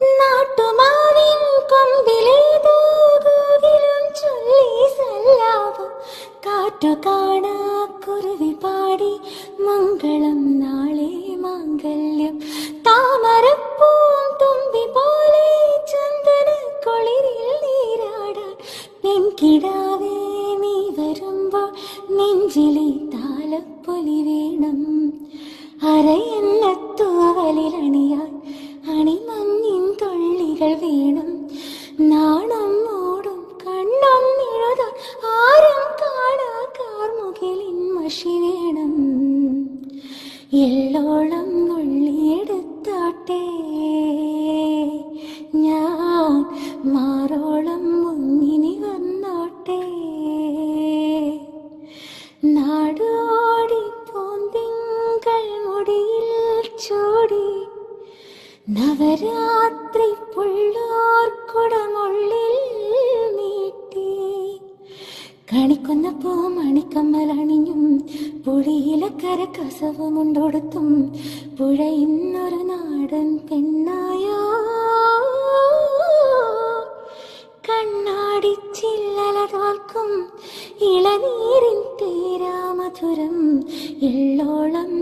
നാട്ടുമാവിൻ പാടി മംഗളം നാളെ മാംഗല്യം. താമരപ്പൂം തുമ്പി പോലെ ചന്ദന കൊളിരിൽ നീരാടാൻ. പെൺകിടാവേ നീ വരുമ്പോൾ നെഞ്ചിലെ താലപ്പൊലി വേണം. അരയെന്ന തുള്ളികൾ വേണം നാണം ഓടും കണ്ണം എഴുതാൻ ആരും കാണാ കാർമുകിലിൻ മഷി വേണം. എള്ളോളം നുള്ളിയെടുത്താട്ടെ ഞാൻ മാറോളം മുങ്ങിനി വന്നാട്ടെ. നാടോടി പോന്തിങ്കൾ മുടിയിൽ ചോടി. നവരാത്രി കണിക്കുന്ന പൂ മണിക്കമ്മലണിഞ്ഞും പുഴയിലക്കര കസവുമുണ്ടൊടുത്തും പുഴ ഇന്നൊരു നാടൻ പെണ്ണായോ? കണ്ണാടി ചില്ലല തോൽക്കും ഇളനീരിൻ തീരാമധുരം എള്ളോളം